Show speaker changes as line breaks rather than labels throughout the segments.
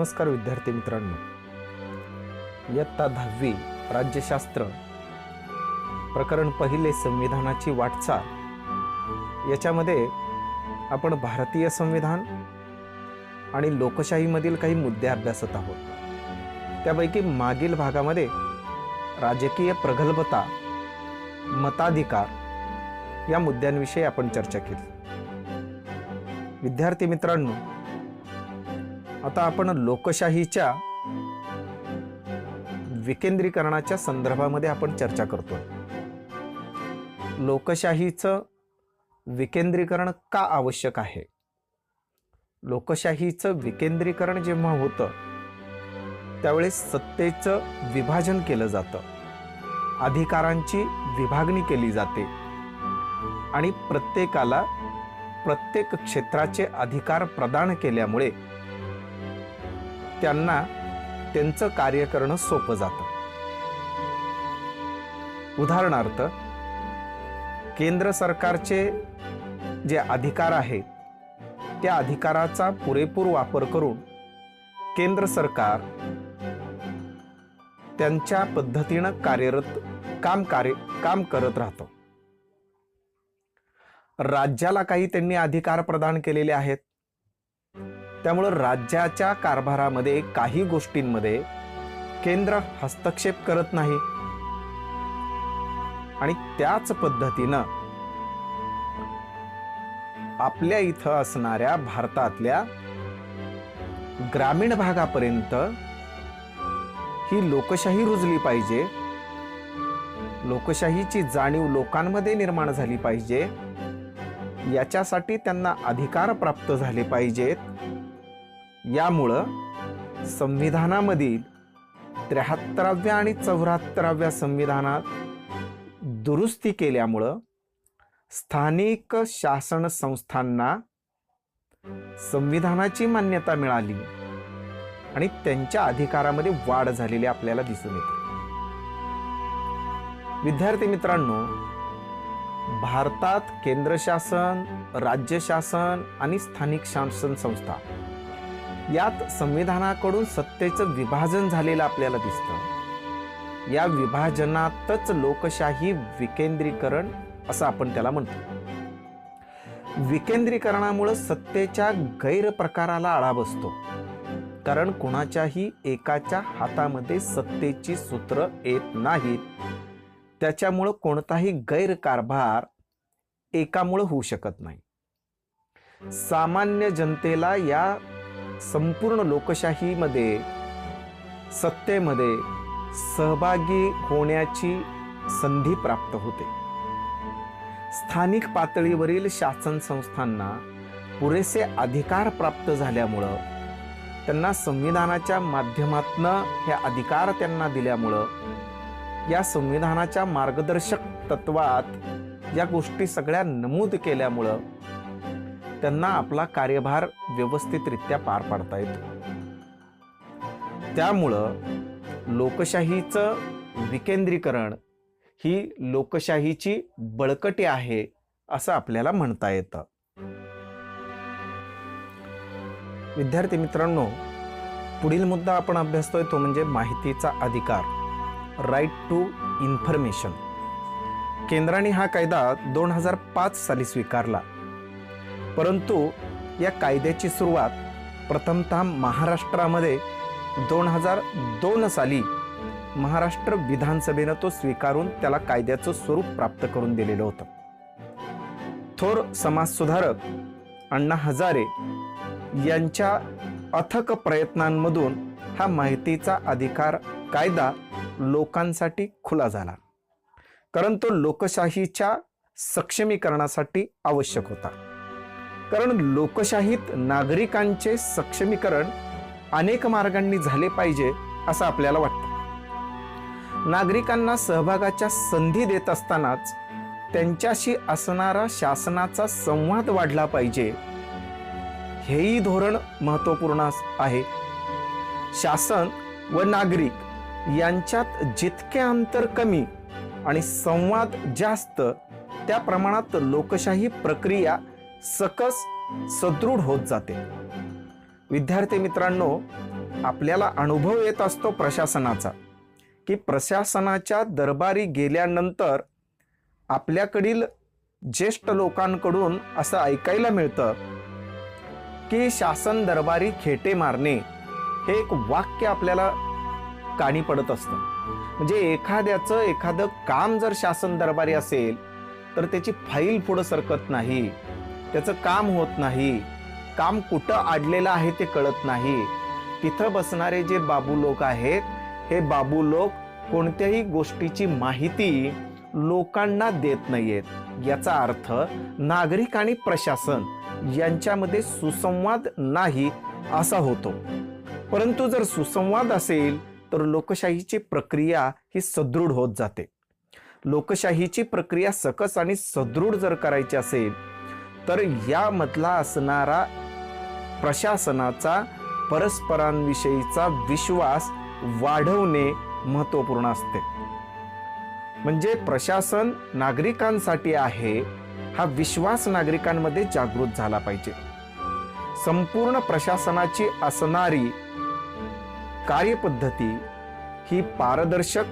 नमस्कार विद्यार्थी मित्रांनो. इयत्ता दहावी राज्यशास्त्र प्रकरण पहिले संविधानाची वाटचाल. याच्यामध्ये आपण भारतीय संविधान आणि लोकशाहीमधील काही मुद्दे अभ्यासत आहोत. त्यापैकी मागील भागामध्ये राजकीय प्रगल्भता मताधिकार या मुद्द्यांविषयी आपण चर्चा केली. विद्यार्थी मित्रांनो आता आपण लोकशाहीच्या विकेंद्रीकरणाच्या संदर्भामध्ये आपण चर्चा करतोय. लोकशाहीचं विकेंद्रीकरण का आवश्यक आहे? लोकशाहीचं विकेंद्रीकरण जेव्हा होतं त्यावेळेस सत्तेचं विभाजन केलं जातं. अधिकारांची विभागणी केली जाते. आणि प्रत्येकाला प्रत्येक क्षेत्राचे अधिकार प्रदान केल्यामुळे त्यांना त्यांचं कार्य करणं सोपं जातं. उदाहरणार्थ केंद्र सरकारचे जे अधिकार आहेत त्या अधिकाराचा पुरेपूर वापर करून केंद्र सरकार त्यांच्या पद्धतीनं कार्यरत काम कार्य काम करत राहतं. राज्याला काही त्यांनी अधिकार प्रदान केलेले आहेत? त्यामुळं राज्याच्या कारभारामध्ये काही गोष्टींमध्ये केंद्र हस्तक्षेप करत नाही. आणि त्याच पद्धतीनं आपल्या इथं असणाऱ्या भारतातल्या ग्रामीण भागापर्यंत ही लोकशाही रुजली पाहिजे. लोकशाहीची जाणीव लोकांमध्ये निर्माण झाली पाहिजे. याच्यासाठी त्यांना अधिकार प्राप्त झाले पाहिजेत. यामुळं संविधानामधील त्र्याहत्तराव्या आणि चौऱ्याहत्तराव्या संविधानात दुरुस्ती केल्यामुळं स्थानिक शासन संस्थांना संविधानाची मान्यता मिळाली आणि त्यांच्या अधिकारामध्ये वाढ झालेली आपल्याला दिसून येते. विद्यार्थी मित्रांनो भारतात केंद्र शासन राज्य शासन आणि स्थानिक शासन संस्था यात संविधानाकडून सत्तेचं विभाजन झालेलं आपल्याला दिसतं. या विभाजनातच लोकशाही विकेंद्रीकरण असं आपण त्याला म्हणतो. विकेंद्रीकरणामुळं सत्तेच्या गैरप्रकाराला आळा बसतो. कारण कुणाच्याही एकाच्या हातामध्ये सत्तेची सूत्र येत नाहीत. त्याच्यामुळं कोणताही गैरकारभार एकामुळं होऊ शकत नाही. सामान्य जनतेला या संपूर्ण लोकशाहीमध्ये सत्तेमध्ये सहभागी होण्याची संधी प्राप्त होते. स्थानिक पातळीवरील शासन संस्थांना पुरेसे अधिकार प्राप्त झाल्यामुळं त्यांना संविधानाच्या माध्यमातनं हे अधिकार त्यांना दिल्यामुळं या संविधानाच्या मार्गदर्शक तत्वात या गोष्टी सगळ्या नमूद केल्यामुळं त्यांना आपला कार्यभार व्यवस्थितरित्या पार पाडता येतो. त्यामुळं लोकशाहीचं विकेंद्रीकरण ही लोकशाहीची बळकटी आहे असं आपल्याला म्हणता येतं. विद्यार्थी मित्रांनो पुढील मुद्दा आपण अभ्यासतोय तो म्हणजे माहितीचा अधिकार राईट टू इन्फॉर्मेशन केंद्राने हा कायदा दोन हजार पाच साली स्वीकारला. परंतु या कायद्याची सुरुवात प्रथमतः महाराष्ट्रामध्ये दोन हजार दोन साली महाराष्ट्र विधानसभेनं तो स्वीकारून त्याला कायद्याचं स्वरूप प्राप्त करून दिलेलं होतं. थोर समाजसुधारक अण्णा हजारे यांच्या अथक प्रयत्नांमधून हा माहितीचा अधिकार कायदा लोकांसाठी खुला झाला. कारण तो लोकशाहीच्या सक्षमीकरणासाठी आवश्यक होता. कारण लोकशाहीत नागरिकांचे सक्षमीकरण अनेक मार्गांनी झाले पाहिजे असं आपल्याला वाटतं. नागरिकांना सहभागाच्या संधी देत असतानाच त्यांच्याशी असणारा शासनाचा संवाद वाढला पाहिजे. हेही धोरण महत्त्वपूर्ण आहे. शासन व नागरिक यांच्यात जितके अंतर कमी आणि संवाद जास्त त्या प्रमाणात लोकशाही प्रक्रिया सकस सदृढ होत जाते. विद्यार्थी मित्रांनो आपल्याला अनुभव येत असतो प्रशासनाचा की प्रशासनाच्या दरबारी गेल्यानंतर आपल्याकडील ज्येष्ठ लोकांकडून असं ऐकायला मिळतं की शासन दरबारी खेटे मारणे हे एक वाक्य आपल्याला काणी पडत असतं. म्हणजे एखाद्याचं एखादं काम जर शासन दरबारी असेल तर त्याची फाईल पुढं सरकत नाही. त्याचं काम होत नाही. काम कुठं अडलेलं आहे ते कळत नाही. तिथं बसणारे जे बाबू लोक आहेत हे बाबू लोक कोणत्याही गोष्टीची माहिती लोकांना देत नाहीयेत. याचा अर्थ नागरिक आणि प्रशासन यांच्यामध्ये सुसंवाद नाही असा होतो. परंतु जर सुसंवाद असेल तर लोकशाहीची प्रक्रिया ही सदृढ होत जाते. लोकशाहीची प्रक्रिया सकस आणि सदृढ जर करायची असेल तर यामधला असणारा प्रशासनाचा परस्परांविषयीचा विश्वास वाढवणे महत्त्वपूर्ण असते. म्हणजे प्रशासन नागरिकांसाठी आहे हा विश्वास नागरिकांमध्ये जागृत झाला पाहिजे. संपूर्ण प्रशासनाची असणारी कार्यपद्धती ही पारदर्शक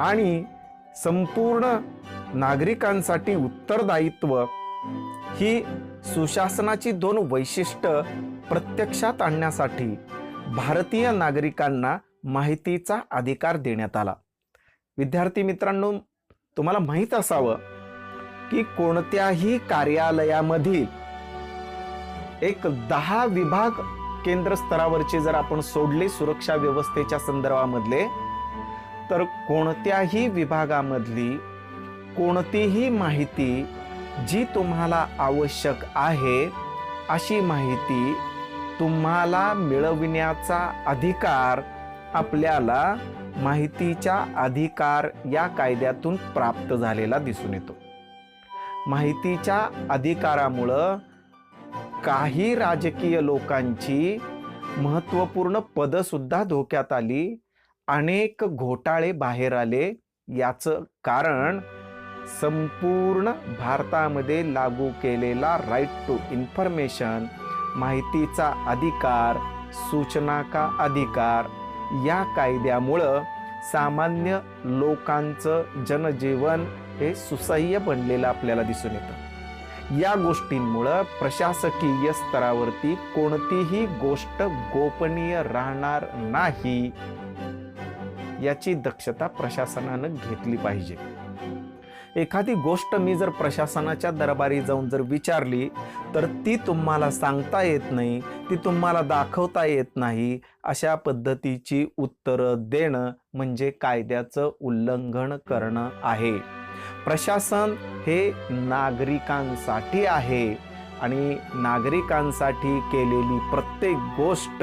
आणि संपूर्ण नागरिकांसाठी उत्तरदायित्व ही सुशासनाची दोन वैशिष्ट्य प्रत्यक्षात आणण्यासाठी भारतीय नागरिकांना माहितीचा अधिकार देण्यात आला. विद्यार्थी मित्रांनो तुम्हाला माहीत असावं की कोणत्याही कार्यालयामधील एक दहा विभाग केंद्र स्तरावरचे जर आपण सोडले सुरक्षा व्यवस्थेच्या संदर्भामधले तर कोणत्याही विभागामधली कोणतीही माहिती जी तुम्हाला आवश्यक आहे अशी माहिती तुम्हाला मिळविण्याचा अधिकार आपल्याला माहितीच्या अधिकार या कायद्यातून प्राप्त झालेला दिसून येतो. माहितीच्या अधिकारामुळं काही राजकीय लोकांची महत्त्वपूर्ण पदंसुद्धा धोक्यात आली अनेक घोटाळे बाहेर आले याचं कारण संपूर्ण भारतामध्ये लागू केलेला राईट टू इन्फॉर्मेशन माहितीचा अधिकार सूचना का अधिकार या कायद्यामुळं सामान्य लोकांचं जनजीवन हे सुसह्य बनलेलं आपल्याला दिसून येतं. या गोष्टींमुळं प्रशासकीय स्तरावरती कोणतीही गोष्ट गोपनीय राहणार नाही याची दक्षता प्रशासनानं घेतली पाहिजे. एखादी गोष्ट मी जर प्रशासनाच्या दरबारी जाऊन जर विचारली तर ती तुम्हाला सांगता येत नाही ती तुम्हाला दाखवता येत नाही अशा पद्धतीची उत्तरं देणं म्हणजे कायद्याचं उल्लंघन करणं आहे. प्रशासन हे नागरिकांसाठी आहे आणि नागरिकांसाठी केलेली प्रत्येक गोष्ट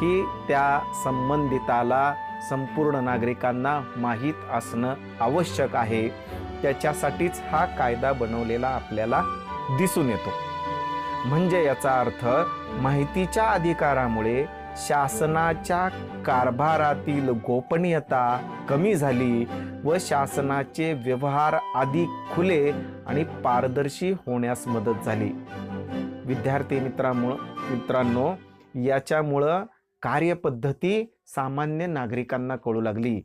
ही त्या संबंधिताला संपूर्ण नागरिकांना माहीत असणं आवश्यक आहे. त्याच्यासाठीच हा कायदा बनवलेला आपल्याला दिसून येतो. म्हणजे याचा अर्थ माहितीच्या अधिकारामुळे शासनाच्या कारभारातील गोपनीयता कमी झाली व शासनाचे व्यवहार अधिक खुले आणि पारदर्शी होण्यास मदत झाली. विद्यार्थी मित्रामुळं मित्रांनो याच्यामुळं कार्यपद्धती सामान्य नागरिकांना कळू लागली.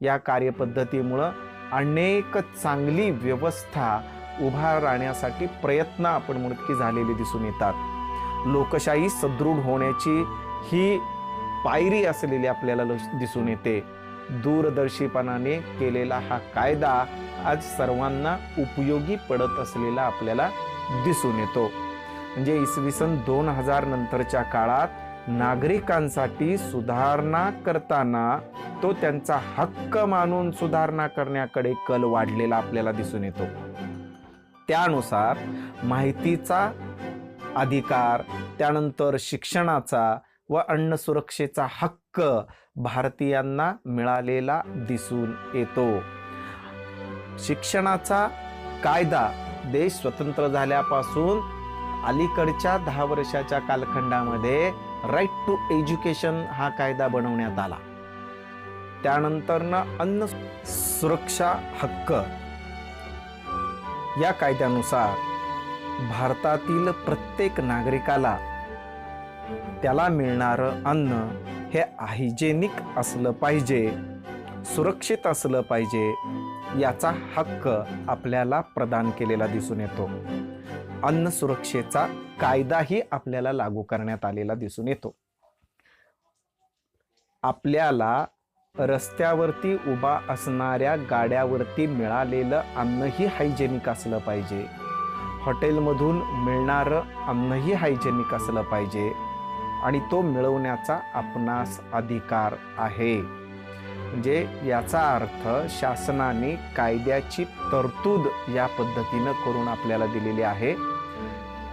या कार्यपद्धतीमुळं अनेक चांगली व्यवस्था उभा राहण्यासाठी प्रयत्न आपण मुडकी झालेले दिसून येतात. लोकशाही सदृढ होण्याची ही पायरी असलेली आपल्याला लस- दिसून येते. दूरदर्शीपणाने केलेला हा कायदा आज सर्वांना उपयोगी पडत असलेला आपल्याला दिसून येतो. म्हणजे इसवी सन दोन हजार नंतरच्या काळात नागरिकांसाठी सुधारणा करताना तो त्यांचा हक्क मानून सुधारणा करण्याकडे कल वाढलेला आपल्याला दिसून येतो. त्यानुसार माहितीचा अधिकार त्यानंतर शिक्षणाचा व अन्न सुरक्षेचा हक्क भारतीयांना मिळालेला दिसून येतो. शिक्षणाचा कायदा देश स्वतंत्र झाल्यापासून अलीकडच्या दहा वर्षाच्या कालखंडामध्ये राईट टू एज्युकेशन हा कायदा बनवण्यात आला. त्यानंतरनं अन्न सुरक्षा हक्क या कायद्यानुसार भारतातील प्रत्येक नागरिकाला त्याला मिळणारं अन्न हे हायजेनिक असलं पाहिजे सुरक्षित असलं पाहिजे याचा हक्क आपल्याला प्रदान केलेला दिसून येतो. अन्न सुरक्षेचा कायदाही आपल्याला लागू करण्यात आलेला दिसून येतो. आपल्याला रस्त्यावरती उभा असणाऱ्या गाड्यावरती मिळालेलं अन्नही हायजेनिक असलं पाहिजे. हॉटेलमधून मिळणारं अन्नही हायजेनिक असलं पाहिजे आणि तो मिळवण्याचा आपणास अधिकार आहे. म्हणजे याचा अर्थ शासनाने कायद्याची तरतूद या पद्धतीनं करून आपल्याला दिलेली आहे.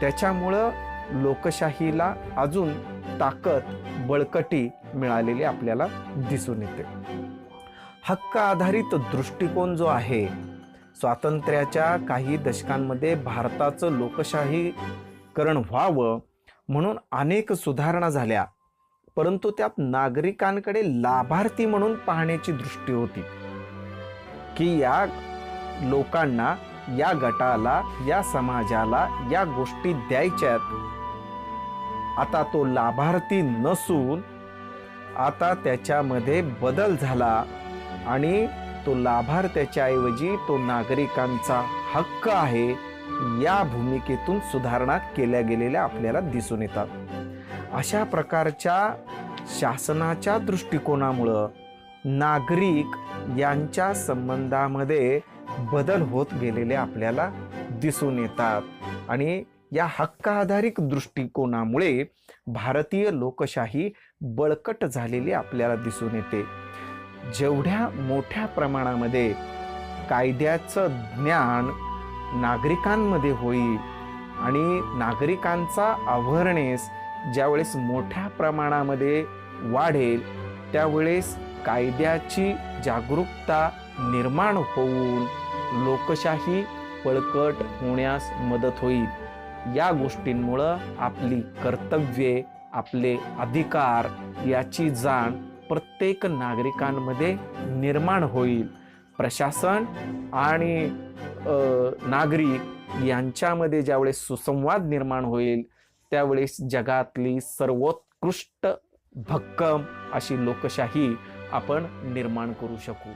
त्याच्यामुळं लोकशाहीला अजून ताकद बळकटी मिळालेली आपल्याला दिसून येते. हक्क आधारित दृष्टिकोन जो आहे स्वातंत्र्याच्या काही दशकांमध्ये भारताचं लोकशाहीकरण व्हावं म्हणून अनेक सुधारणा झाल्या. परंतु त्यात नागरिकांकडे लाभार्थी म्हणून पाहण्याची दृष्टी होती. की या लोकांना या गटाला या समाजाला या गोष्टी द्यायच्यात. आता तो लाभार्थी नसून आता त्याच्यामध्ये बदल झाला आणि तो लाभार्थ्याच्या ऐवजी तो नागरिकांचा हक्क आहे या भूमिकेतून सुधारणा केल्या गेलेल्या आपल्याला दिसून येतात. अशा प्रकारच्या शासनाच्या दृष्टिकोनामुळं नागरिक यांच्या संबंधामध्ये बदल होत गेलेले आपल्याला दिसून येतात. आणि या हक्क आधारित दृष्टिकोनामुळे भारतीय लोकशाही बळकट झालेली आपल्याला दिसून येते. जेवढ्या मोठ्या प्रमाणामध्ये कायद्याचं ज्ञान नागरिकांमध्ये होईल आणि नागरिकांचा अवेअरनेस ज्यावेळेस मोठ्या प्रमाणामध्ये वाढेल त्यावेळेस कायद्याची जागरूकता निर्माण होऊन लोकशाही बळकट होण्यास मदत होईल. या गोष्टींमुळं आपली कर्तव्ये आपले अधिकार याची जाण प्रत्येक नागरिकांमध्ये निर्माण होईल. प्रशासन आणि नागरिक यांच्यामध्ये ज्यावेळेस सुसंवाद निर्माण होईल त्यावेळेस जगातली सर्वोत्कृष्ट भक्कम अशी लोकशाही आपण निर्माण करू शकू.